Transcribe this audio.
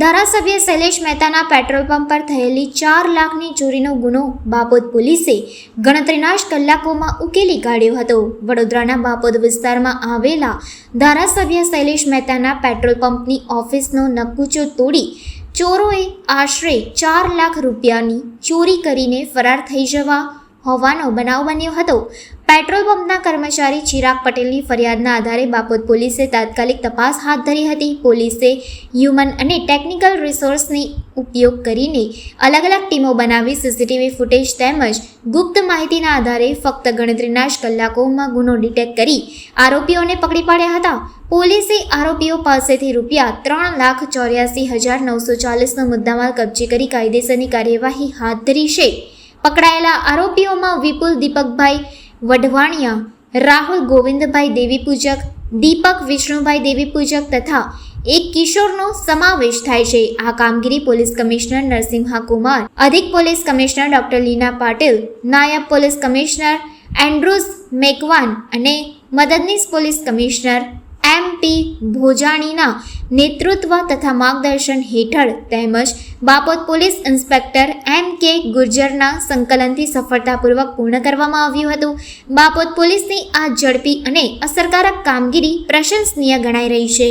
ધારાસભ્ય શૈલેષ મહેતાના petrol pump પર થયેલી ચાર લાખની ચોરીનો ગુનો બાપોદ પોલીસે ગણતરીના જ કલાકોમાં ઉકેલી કાઢ્યો હતો. વડોદરાના બાપોદ વિસ્તારમાં આવેલા ધારાસભ્ય શૈલેષ મહેતાના પેટ્રોલ પંપની ઓફિસનો નકુચો તોડી ચોરોએ આશરે ચાર લાખ રૂપિયાની ચોરી કરીને ફરાર થઈ જવા હોવાનો બનાવ બન્યો હતો. પેટ્રોલ પંપના કર્મચારી ચિરાગ પટેલની ફરિયાદના આધારે બાપોદ પોલીસે તાત્કાલિક તપાસ હાથ ધરી હતી. પોલીસે હ્યુમન અને ટેકનિકલ રિસોર્સની ઉપયોગ કરીને અલગ અલગ ટીમો બનાવી સીસીટીવી ફૂટેજ તેમજ ગુપ્ત માહિતીના આધારે ફક્ત ગણતરીના જ કલાકોમાં ગુનો ડિટેક્ટ કરી આરોપીઓને પકડી પાડ્યા હતા. પોલીસે આરોપીઓ પાસેથી રૂપિયા ત્રણ લાખ ચોર્યાસી હજાર નવસો ચાલીસનો મુદ્દામાલ કબજે કરી કાયદેસરની કાર્યવાહી હાથ ધરી છે. પકડાયેલા આરોપીઓમાં વિપુલ દીપકભાઈ વઢવાણિયા, રાહુલ ગોવિંદભાઈ દેવી પૂજક, દીપક વિષ્ણુભાઈ દેવી પૂજક તથા એક કિશોરનો સમાવેશ થાય છે. આ કામગીરી પોલીસ કમિશનર નરસિંહા કુમાર, અધિક police commissioner doctor Leena Patil, નાયબ પોલીસ કમિશનર એન્ડ્રુઝ મેકવાન અને મદદનીશ પોલીસ કમિશનર પી ભોજાણીના નેતૃત્વ તથા માર્ગદર્શન હેઠળ તેમજ બાપોદ પોલીસ ઇન્સ્પેક્ટર એમ કે ગુર્જરના સંકલનથી સફળતાપૂર્વક પૂર્ણ કરવામાં આવ્યું હતું. બાપોદ પોલીસની આ ઝડપી અને અસરકારક કામગીરી પ્રશંસનીય ગણાઈ રહી છે.